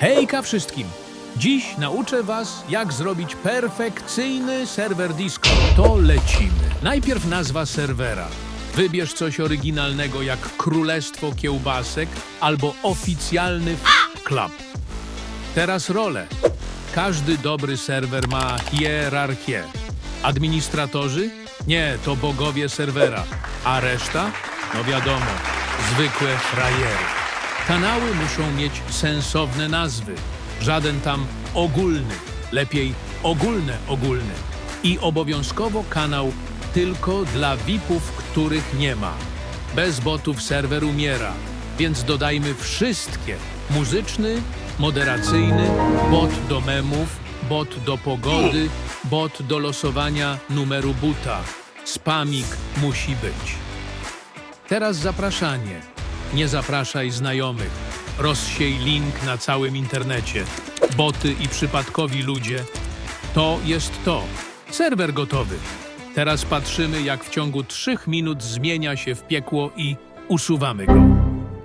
Hejka wszystkim! Dziś nauczę Was, jak zrobić perfekcyjny serwer disco. To lecimy. Najpierw nazwa serwera. Wybierz coś oryginalnego jak Królestwo Kiełbasek albo oficjalny Club. Teraz role. Każdy dobry serwer ma hierarchię. Administratorzy? Nie, to bogowie serwera. A reszta? No wiadomo, zwykłe frajery. Kanały muszą mieć sensowne nazwy. Żaden tam ogólny. Lepiej ogólne ogólny. I obowiązkowo kanał tylko dla VIP-ów, których nie ma. Bez botów serwer umiera, więc dodajmy wszystkie. Muzyczny, moderacyjny, bot do memów, bot do pogody, bot do losowania numeru buta. Spamik musi być. Teraz zapraszanie. Nie zapraszaj znajomych. Rozsiej link na całym internecie. Boty i przypadkowi ludzie. To jest to. Serwer gotowy. Teraz patrzymy, jak w ciągu trzech minut zmienia się w piekło i usuwamy go.